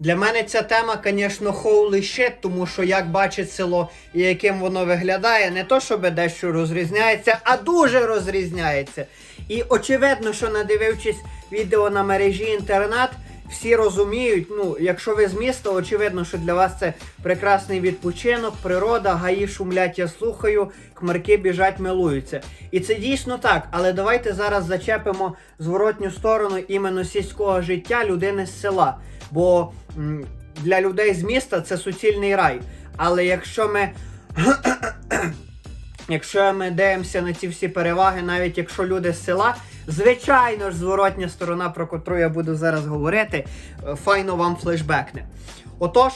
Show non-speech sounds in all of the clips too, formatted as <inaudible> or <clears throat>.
Для мене ця тема, звісно, holy shit, тому що як бачить село і яким воно виглядає, не то, щоб дещо розрізняється, а дуже розрізняється. І очевидно, що надивившись відео на мережі інтернет, всі розуміють, ну, якщо ви з міста, очевидно, що для вас це прекрасний відпочинок, природа, гаї шумлять, я слухаю, хмарки біжать, милуються. І це дійсно так, але давайте зараз зачепимо зворотню сторону іменно сільського життя людини з села. Бо для людей з міста це суцільний рай. Але якщо ми. <coughs> Якщо ми дивимося на ці всі переваги, навіть якщо люди з села, звичайно ж, зворотня сторона, про котру я буду зараз говорити, е, файно вам флешбекне. Отож,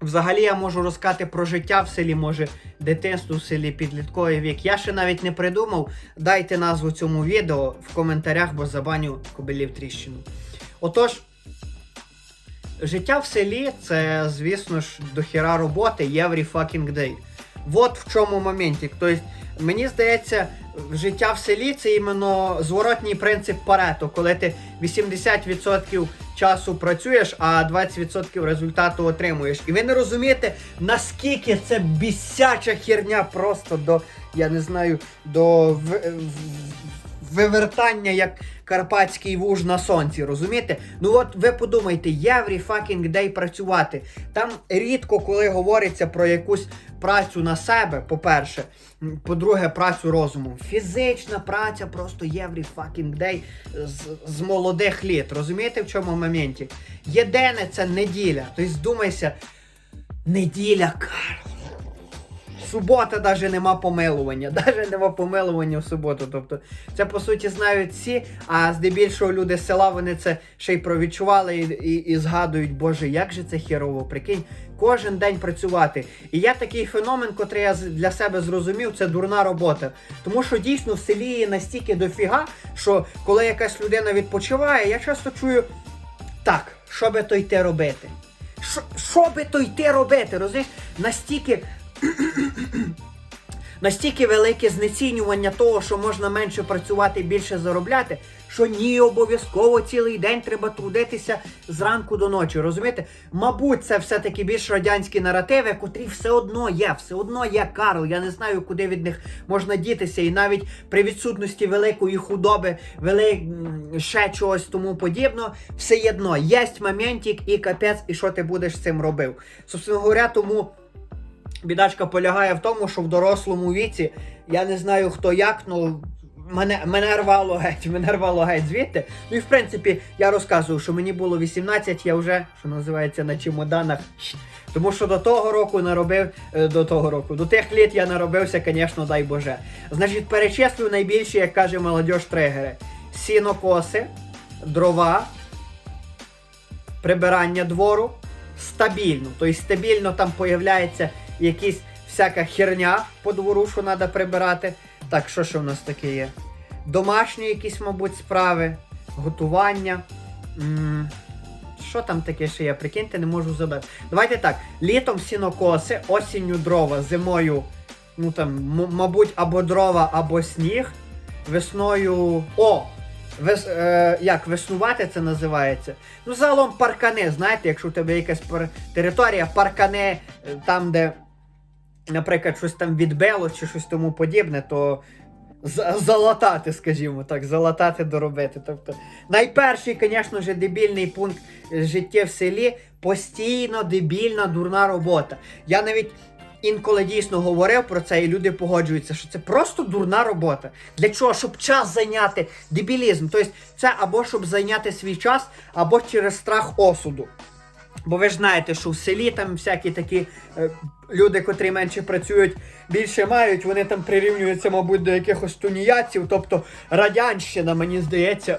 взагалі я можу розказати про життя в селі, може, дитинство в селі, підлітковий вік. Я ще навіть не придумав. Дайте назву цьому відео в коментарях, бо забаню кобилів тріщину. Отож, життя в селі це, звісно ж, дохіра роботи every fucking day. Вот в чому моменті. Тобто, мені здається, життя в селі це іменно зворотній принцип Парето, коли ти 80% часу працюєш, а 20% результату отримуєш. І ви не розумієте, наскільки це бісяча херня просто до, я не знаю, до вивертання як карпатський вуж на сонці, розумієте? Ну от ви подумайте, every fucking day працювати. Там рідко коли говориться про якусь працю на себе, по-перше. По-друге, працю розумом. Фізична праця просто every fucking day з, з молодих літ. Розумієте, в чому моменті? Єдине це неділя. Тобто, думайся, неділя, Карл. Субота навіть нема помилування. <laughs> Навіть нема помилування в суботу. Тобто, це по суті знають всі, а здебільшого люди з села вони це ще й провідчували і, і, і згадують, Боже, як же це херово, прикинь, кожен день працювати. І я такий феномен, котрий я для себе зрозумів, це дурна робота. Тому що дійсно в селі є настільки дофіга, що коли якась людина відпочиває, я часто чую, так, що би то йти робити? Що, би то йти робити? Розумієш? Настільки <clears throat> настільки велике знецінювання того, що можна менше працювати і більше заробляти, що ні, обов'язково цілий день треба трудитися зранку до ночі. Розумієте? Мабуть, це все-таки більш радянські наративи, котрі все одно є, все одно є Карл. Я не знаю, куди від них можна дітися. І навіть при відсутності великої худоби, вели... ще чогось тому подібного, все одно є моментик і капець, і що ти будеш з цим робив. Собственно говоря, тому. Бідачка полягає в тому, що в дорослому віці я не знаю хто як, ну мене, мене рвало геть, мене рвало геть звідти. Ну і в принципі я розказую, що мені було 18, я вже, що називається, на чемоданах. Тому що до того року наробив, е, до того року, до тих літ я наробився, звісно, дай Боже. Значить, перечислю найбільші, як каже молодь, тригери: сінокоси, дрова, прибирання двору стабільно. Тобто стабільно там появляється якісь всяка херня по двору, що треба прибирати. Так, що ще у нас таке є? Домашні якісь, мабуть, справи, готування. Що там таке ще є? Прикиньте, не можу забити. Давайте так. Літом сінокоси, осінню дрова, зимою, ну там, мабуть, або дрова, або сніг. Весною. О! Вес, е, як веснувати це називається? Ну, загалом паркани, знаєте, якщо у тебе якась пар... територія, паркани, е, там, де, наприклад, щось там відбило чи щось тому подібне, то залатати, скажімо так, залатати доробити. Тобто, найперший, звісно ж, дебільний пункт життя в селі постійно дебільна дурна робота. Я навіть. Інколи дійсно говорив про це, і люди погоджуються, що це просто дурна робота. Для чого? Щоб час зайняти дебілізм. Тобто це або щоб зайняти свій час, або через страх осуду. Бо ви ж знаєте, що в селі там всякі такі е, люди, котрі менше працюють, більше мають, вони там прирівнюються, мабуть, до якихось туніяців. Тобто радянщина, мені здається,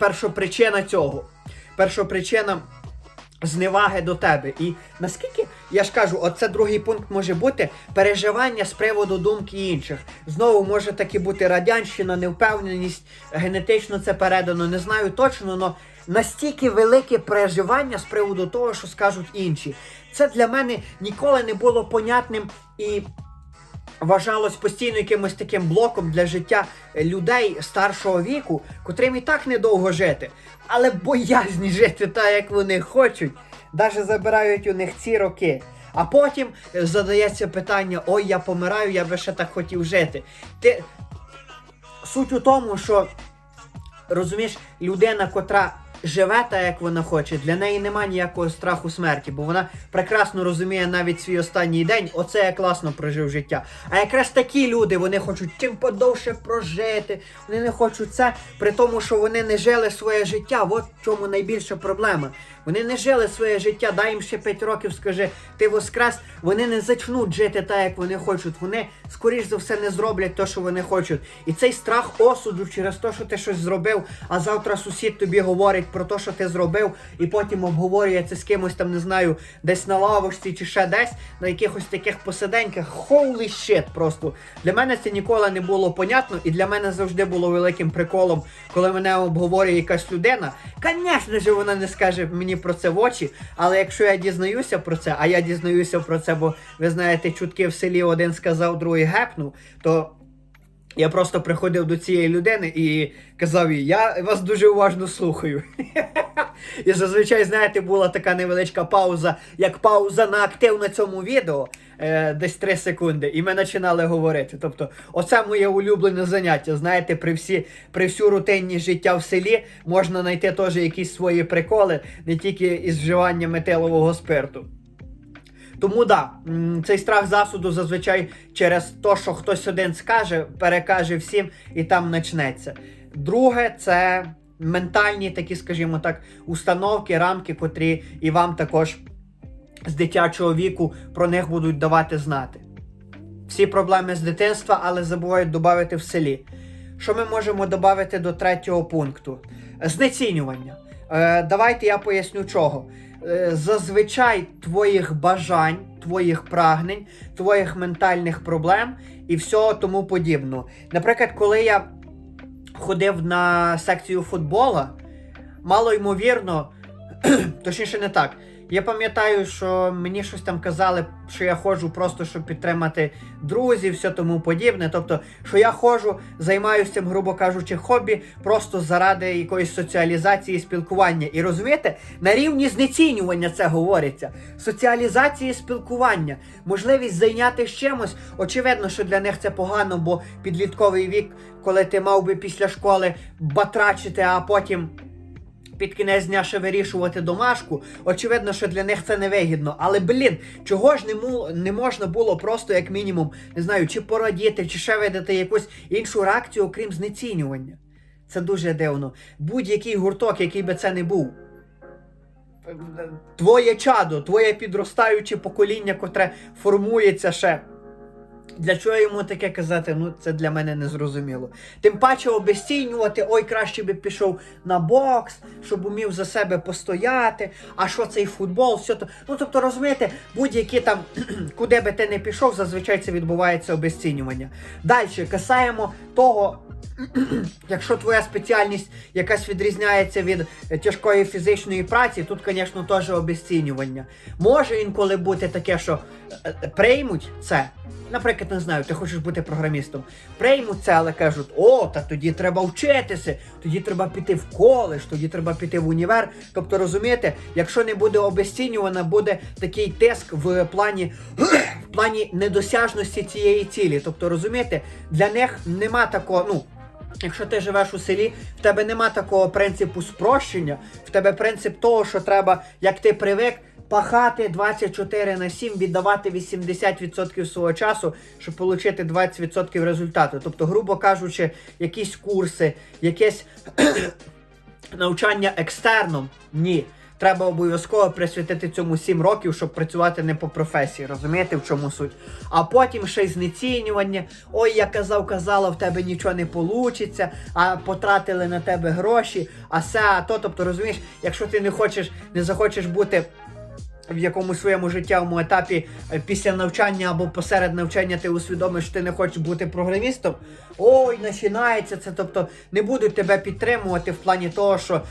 першопричина цього. Першопричина зневаги до тебе. І наскільки, я ж кажу, оце другий пункт може бути переживання з приводу думки інших. Знову може таки бути радянщина, невпевненість, генетично це передано, не знаю точно, але настільки велике переживання з приводу того, що скажуть інші. Це для мене ніколи не було понятним і вважалось постійно якимось таким блоком для життя людей старшого віку, котрим і так недовго жити, але боязні жити так, як вони хочуть, навіть забирають у них ці роки. А потім задається питання: ой, я помираю, я би ще так хотів жити. Ти... Суть у тому, що розумієш, людина, котра живе так, як вона хоче, для неї нема ніякого страху смерті, бо вона прекрасно розуміє навіть свій останній день, оце я класно прожив життя. А якраз такі люди вони хочуть чим подовше прожити, вони не хочуть це, при тому, що вони не жили своє життя. От в чому найбільша проблема. Вони не жили своє життя, дай їм ще 5 років, скажи, ти воскрес, вони не зачнуть жити так, як вони хочуть. Вони, скоріш за все, не зроблять те, що вони хочуть. І цей страх осуду через те, що ти щось зробив, а завтра сусід тобі говорить про те, що ти зробив, і потім обговорює це з кимось там, не знаю, десь на лавочці чи ще десь, на якихось таких посиденьках. Holy shit просто. Для мене це ніколи не було понятно, і для мене завжди було великим приколом, коли мене обговорює якась людина. Звісно ж, вона не скаже мені про це в очі, але якщо я дізнаюся про це, а я дізнаюся про це, бо ви знаєте, чутки в селі один сказав, другий гепнув, то. Я просто приходив до цієї людини і казав їй, я вас дуже уважно слухаю. <laughs> І зазвичай, знаєте, була така невеличка пауза, як пауза на актив на цьому відео, е, десь 3 секунди, і ми починали говорити. Тобто, оце моє улюблене заняття. Знаєте, при всі, при всю рутинність життя в селі можна знайти теж якісь свої приколи, не тільки із вживанням метилового спирту. Тому да, цей страх засуду зазвичай через те, що хтось один скаже, перекаже всім і там почнеться. Друге, це ментальні такі, скажімо так, установки, рамки, котрі і вам також з дитячого віку про них будуть давати знати. Всі проблеми з дитинства, але забувають додати в селі. Що ми можемо додати до третього пункту? Знецінювання. Е, давайте я поясню чого. Е, зазвичай твоїх бажань, твоїх прагнень, твоїх ментальних проблем і всього тому подібного. Наприклад, коли я ходив на секцію футбола, мало ймовірно, <clears throat> точніше не так. Я пам'ятаю, що мені щось там казали, що я ходжу просто, щоб підтримати друзів, все тому подібне. Тобто, що я ходжу, займаюся цим, грубо кажучи, хобі, просто заради якоїсь соціалізації, спілкування. І розумієте, на рівні знецінювання це говориться. Соціалізації спілкування, можливість зайняти чимось. Очевидно, що для них це погано, бо підлітковий вік, коли ти мав би після школи батрачити, а потім під кінець дня ще вирішувати домашку. Очевидно, що для них це невигідно. Але блін, чого ж не, му, не можна було просто, як мінімум, не знаю, чи порадіти, чи ще видати якусь іншу реакцію, окрім знецінювання. Це дуже дивно. Будь-який гурток, який би це не був. Твоє чадо, твоє підростаюче покоління, котре формується ще. Для чого йому таке казати? Ну, це для мене не зрозуміло. Тим паче обесцінювати, ой, краще би пішов на бокс, щоб умів за себе постояти. А що цей футбол, все то. Ну, тобто, розумієте, будь-які там, <clears throat> куди би ти не пішов, зазвичай це відбувається обесцінювання. Далі, касаємо того. <clears throat> Якщо твоя спеціальність якась відрізняється від е, тяжкої фізичної праці, тут, звісно, теж обесцінювання. Може інколи бути таке, що е, е, приймуть це. Наприклад, не знаю, ти хочеш бути програмістом. Приймуть це, але кажуть, о, та тоді треба вчитися, тоді треба піти в коледж, тоді треба піти в універ. Тобто, розумієте, якщо не буде обесцінювана, буде такий тиск в плані <clears throat> в плані недосяжності цієї цілі. Тобто, розумієте, для них нема такого, ну. Якщо ти живеш у селі, в тебе нема такого принципу спрощення, в тебе принцип того, що треба, як ти привик, пахати 24 на 7, віддавати 80% свого часу, щоб отримати 20% результату. Тобто, грубо кажучи, якісь курси, якесь <clears throat> навчання екстерном, ні. Треба обов'язково присвятити цьому 7 років, щоб працювати не по професії. Розумієте, в чому суть? А потім ще й знецінювання. Ой, я казав, казала, в тебе нічого не вийде, а потратили на тебе гроші, а все, а то. Тобто, розумієш, якщо ти не хочеш, не захочеш бути. В якомусь своєму життєвому етапі е, після навчання або посеред навчання ти усвідомиш, що ти не хочеш бути програмістом. Ой, починається це. Тобто не будуть тебе підтримувати в плані того, що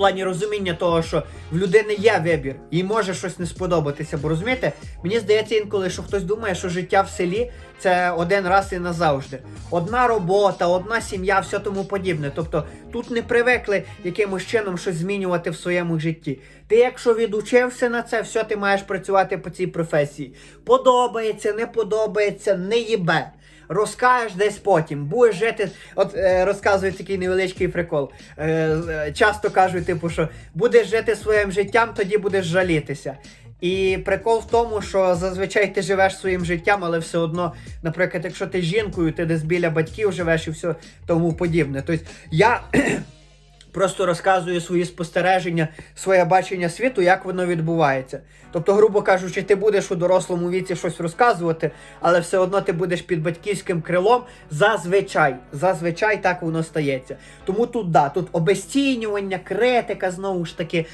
плані розуміння того, що в людини є вибір, їй може щось не сподобатися. Бо розумієте, мені здається інколи, що хтось думає, що життя в селі це один раз і назавжди. Одна робота, одна сім'я, все тому подібне. Тобто тут не привикли якимось чином щось змінювати в своєму житті. Ти, якщо відучився на це, все, ти маєш працювати по цій професії. Подобається, не подобається, не їбе. Розкажеш десь потім, будеш жити. От е, розказують такий невеличкий прикол. Е, е, часто кажуть, типу, що будеш жити своїм життям, тоді будеш жалітися. І прикол в тому, що зазвичай ти живеш своїм життям, але все одно, наприклад, якщо ти жінкою, ти десь біля батьків живеш і все тому подібне. Тобто я просто розказую свої спостереження, своє бачення світу, як воно відбувається. Тобто, грубо кажучи, ти будеш у дорослому віці щось розказувати, але все одно ти будеш під батьківським крилом. Зазвичай, зазвичай так воно стається. Тому тут да, тут обесцінювання, критика, знову ж таки,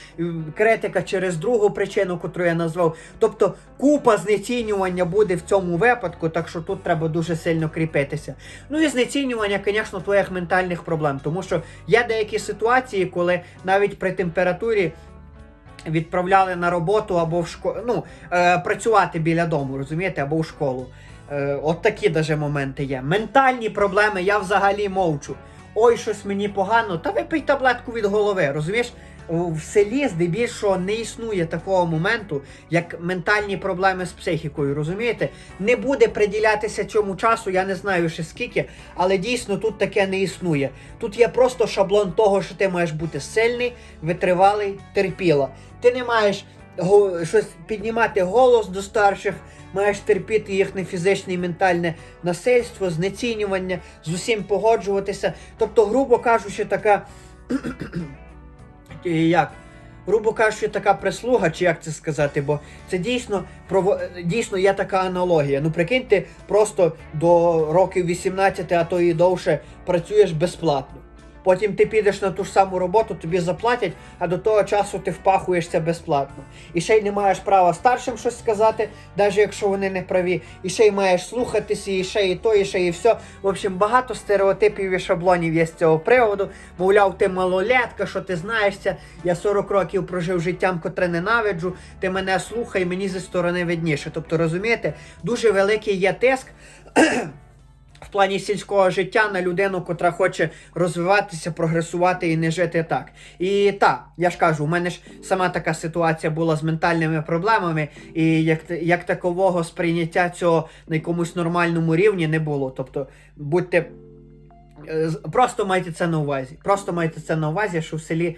критика через другу причину, яку я назвав. Тобто купа знецінювання буде в цьому випадку, так що тут треба дуже сильно кріпитися. Ну і знецінювання, звісно, твоїх ментальних проблем, тому що є деякі ситуації, коли навіть при температурі. Відправляли на роботу або в школу, ну, е, працювати біля дому, розумієте, або в школу. Е, от такі даже моменти є. Ментальні проблеми я взагалі мовчу. Ой, щось мені погано, та випий таблетку від голови, розумієш? В селі здебільшого не існує такого моменту, як ментальні проблеми з психікою, розумієте? Не буде приділятися цьому часу, я не знаю ще скільки, але дійсно тут таке не існує. Тут є просто шаблон того, що ти маєш бути сильний, витривалий, терпіла. Ти не маєш щось піднімати голос до старших, маєш терпіти їхнє фізичне і ментальне насильство, знецінювання, з усім погоджуватися. Тобто, грубо кажучи, така. Як? Грубо кажучи, така прислуга, чи як це сказати, бо це дійсно дійсно є така аналогія. Ну прикиньте, просто до років 18, а то і довше працюєш безплатно. Потім ти підеш на ту ж саму роботу, тобі заплатять, а до того часу ти впахуєшся безплатно. І ще й не маєш права старшим щось сказати, навіть якщо вони не праві. І ще й маєш слухатися, і ще і то, і ще і все. В общем, багато стереотипів і шаблонів є з цього приводу. Мовляв, ти малолетка, що ти знаєшся. Я 40 років прожив життям, котре ненавиджу. Ти мене слухай, мені зі сторони видніше. Тобто, розумієте, дуже великий є тиск. В плані сільського життя на людину, котра хоче розвиватися, прогресувати і не жити так. І так, я ж кажу, у мене ж сама така ситуація була з ментальними проблемами, і як, як такового сприйняття цього на якомусь нормальному рівні не було. Тобто, будьте. е, Просто майте це на увазі. Просто майте це на увазі, що в селі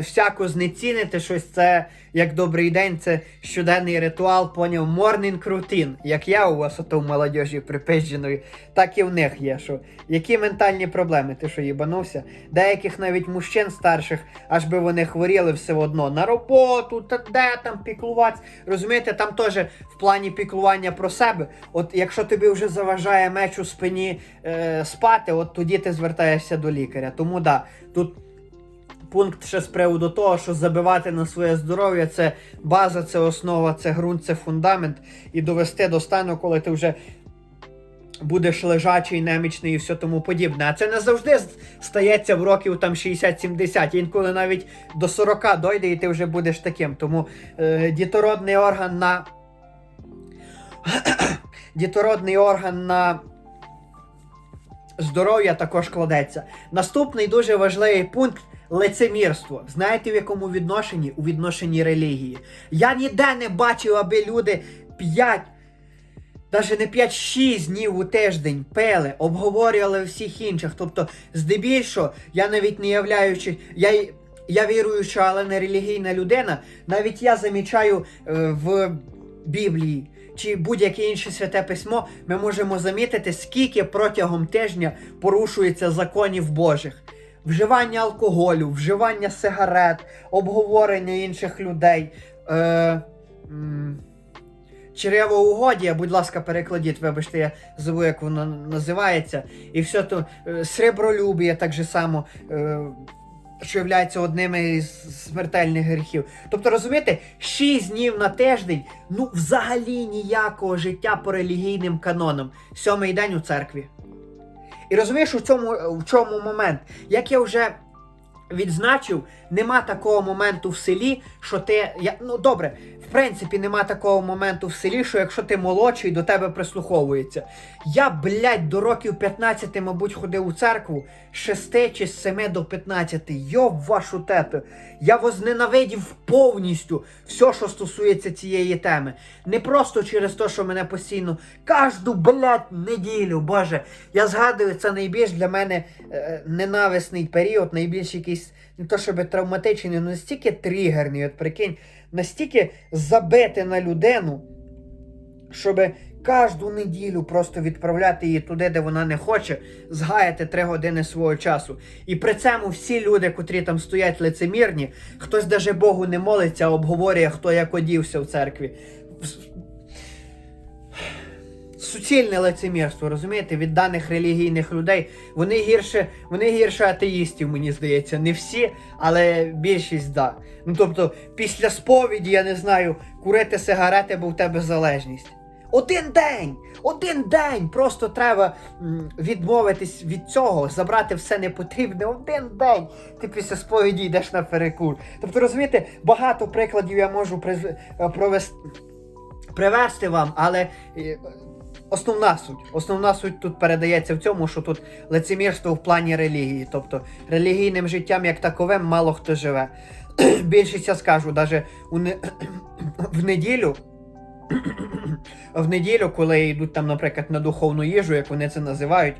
всяко знецінити щось це як добрий день, це щоденний ритуал, поняв, morning routine. Як я у вас ото в молодіжі припиздженої, так і в них є. Що які ментальні проблеми? Ти що їбанувся? Деяких навіть мужчин старших, аж би вони хворіли все одно на роботу, та де там піклуватися. Розумієте, там теж в плані піклування про себе. От якщо тобі вже заважає меч у спині е, спати, от тоді ти звертаєшся до лікаря. Тому да, тут. Пункт ще з приводу того, що забивати на своє здоров'я це база, це основа, це ґрунт, це фундамент. І довести до стану, коли ти вже будеш лежачий, немічний і все тому подібне. А це не завжди стається в років там 60-70. Інколи навіть до 40 дойде, і ти вже будеш таким. Тому е, дітородний орган на. <coughs> дітородний орган на здоров'я також кладеться. Наступний дуже важливий пункт лицемірство. Знаєте в якому відношенні? У відношенні релігії. Я ніде не бачив, аби люди 5, навіть не 5-6 днів у тиждень пили, обговорювали всіх інших. Тобто, здебільшого, я навіть не являючи. Я, я віруюча, але не релігійна людина. Навіть я замічаю е, в Біблії чи будь-яке інше святе письмо, ми можемо замітити, скільки протягом тижня порушується законів Божих. Вживання алкоголю, вживання сигарет, обговорення інших людей. Е, м, Чревоугодія, будь ласка, перекладіть, вибачте, я забув, як воно називається. І все то е, сребролюбія так же само. Е, що є одним із смертельних гріхів. Тобто, розумієте, 6 днів на тиждень, ну взагалі ніякого життя по релігійним канонам. Сьомий день у церкві. І розумієш, у цьому, в чому момент? Як я вже відзначив, нема такого моменту в селі, що ти. Я, ну добре, в принципі, нема такого моменту в селі, що якщо ти молодший, до тебе прислуховується. Я, блядь, до років 15, мабуть, ходив у церкву з 6 чи з 7 до 15. Йоб вашу тету. Я возненавидів повністю все, що стосується цієї теми. Не просто через те, що мене постійно кожну, блядь, неділю, боже. Я згадую, це найбільш для мене е, ненависний період, найбільш якийсь не то щоб травматичний, але настільки тригерний. От прикинь, настільки забити на людину, щоб кожну неділю просто відправляти її туди, де вона не хоче, згаяти три години свого часу. І при цьому всі люди, котрі там стоять лицемірні, хтось даже Богу не молиться, обговорює, хто як одівся в церкві. Суцільне лицемірство, розумієте, від даних релігійних людей. Вони гірше, вони гірше атеїстів, мені здається. Не всі, але більшість да. Ну тобто, після сповіді, я не знаю, курити сигарети, бо в тебе залежність. Один день! Один день! Просто треба відмовитись від цього, забрати все непотрібне. Один день! Ти після сповіді йдеш на перекур. Тобто, розумієте, багато прикладів я можу приз- е, провести привести вам, але е, основна суть. Основна суть тут передається в цьому, що тут лицемірство в плані релігії. Тобто релігійним життям як таковим мало хто живе. <clears throat> Більшість я скажу, навіть не... <clears throat> в неділю. <clears throat> В неділю, коли йдуть там, наприклад, на духовну їжу, як вони це називають,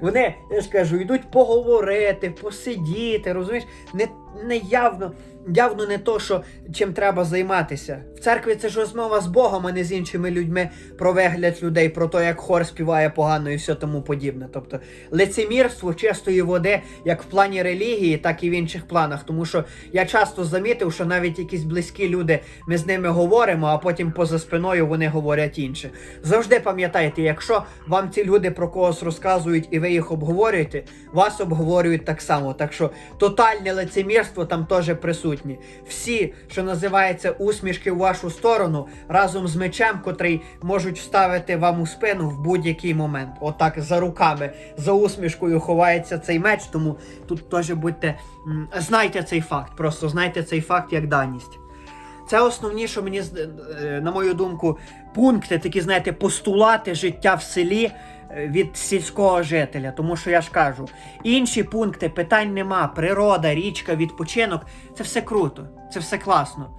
вони, я ж кажу, йдуть поговорити, посидіти, розумієш, не, не явно, явно не то, що чим треба займатися. В церкві це ж розмова з Богом, а не з іншими людьми про вигляд людей, про те, як хор співає погано і все тому подібне. Тобто лицемірство чистої води, як в плані релігії, так і в інших планах. Тому що я часто замітив, що навіть якісь близькі люди, ми з ними говоримо, а потім поза спиною вони говорять інше. Завжди пам'ятайте, якщо вам ці люди про когось розказують і ви їх обговорюєте, вас обговорюють так само. Так що тотальне лицемірство там теж присутні. Всі, що називається усмішки в вашу сторону, разом з мечем, котрий можуть вставити вам у спину в будь-який момент. Отак за руками, за усмішкою ховається цей меч, тому тут теж будьте. Знайте цей факт, просто знайте цей факт як даність. Це основні, що мені, е, на мою думку, пункти, такі, знаєте, постулати життя в селі від сільського жителя. Тому що я ж кажу, інші пункти питань нема. Природа, річка, відпочинок це все круто, це все класно.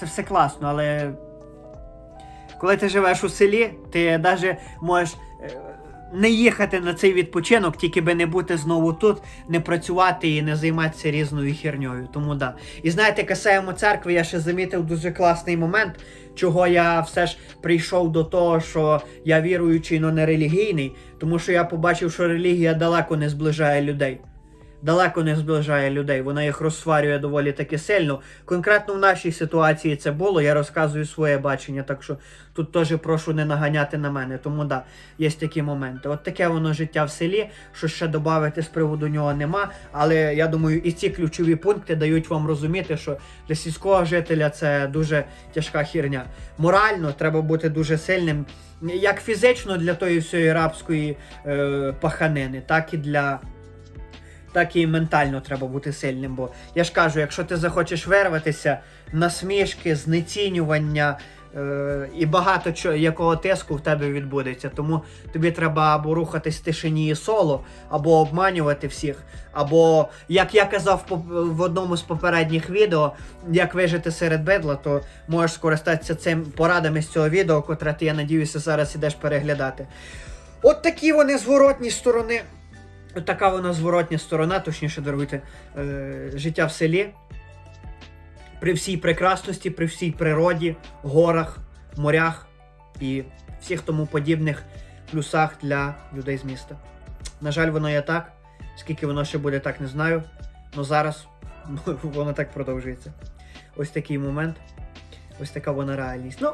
Це все класно, але коли ти живеш у селі, ти навіть можеш. Не їхати на цей відпочинок, тільки би не бути знову тут, не працювати і не займатися різною херньою. Тому да. І знаєте, касаємо церкви, я ще замітив дуже класний момент, чого я все ж прийшов до того, що я віруючий, але не релігійний, тому що я побачив, що релігія далеко не зближає людей. Далеко не зближає людей, вона їх розсварює доволі таки сильно. Конкретно в нашій ситуації це було. Я розказую своє бачення, так що тут теж прошу не наганяти на мене. Тому да, є такі моменти. От таке воно життя в селі, що ще додати з приводу нього нема. Але я думаю, і ці ключові пункти дають вам розуміти, що для сільського жителя це дуже тяжка хірня. Морально треба бути дуже сильним, як фізично для тої всієї рабської е, паханини, так і для так і ментально треба бути сильним. Бо я ж кажу, якщо ти захочеш вирватися, насмішки, знецінювання е, і багато чого, якого тиску в тебе відбудеться. Тому тобі треба або рухатись в тишині і соло, або обманювати всіх, або, як я казав в одному з попередніх відео, як вижити серед бедла, то можеш скористатися цим порадами з цього відео, котре ти, я надіюся, зараз ідеш переглядати. От такі вони зворотні сторони. Така вона зворотня сторона, точніше даруйте, життя в селі. При всій прекрасності, при всій природі, горах, морях і всіх тому подібних плюсах для людей з міста. На жаль, воно є так. Скільки воно ще буде, так не знаю. Але зараз <laughs> воно так продовжується. Ось такий момент. Ось така вона реальність. Ну,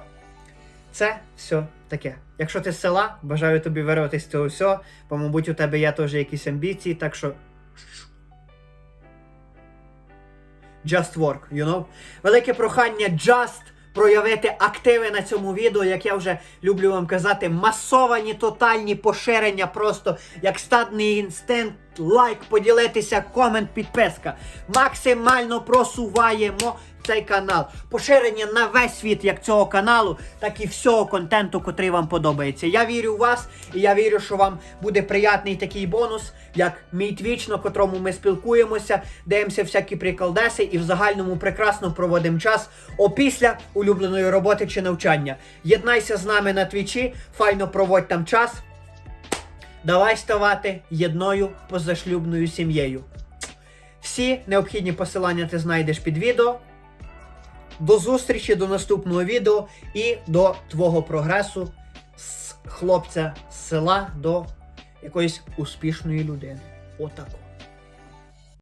це все таке. Якщо ти з села, бажаю тобі вирватися з цього всього, бо, мабуть, у тебе є теж якісь амбіції, так що. Just work, you know? Велике прохання just проявити активи на цьому відео, як я вже люблю вам казати, масовані тотальні поширення, просто як стадний інстинкт, лайк, поділитися, комент, підписка. Максимально просуваємо цей канал. Поширення на весь світ як цього каналу, так і всього контенту, котрий вам подобається. Я вірю в вас, і я вірю, що вам буде приятний такий бонус, як мій твіч, на котрому ми спілкуємося, дивимося всякі приколдеси і в загальному прекрасно проводимо час опісля улюбленої роботи чи навчання. Єднайся з нами на твічі, файно проводь там час. Давай ставати єдною позашлюбною сім'єю. Всі необхідні посилання ти знайдеш під відео. До зустрічі, до наступного відео і до твого прогресу з хлопця з села до якоїсь успішної людини. Отако.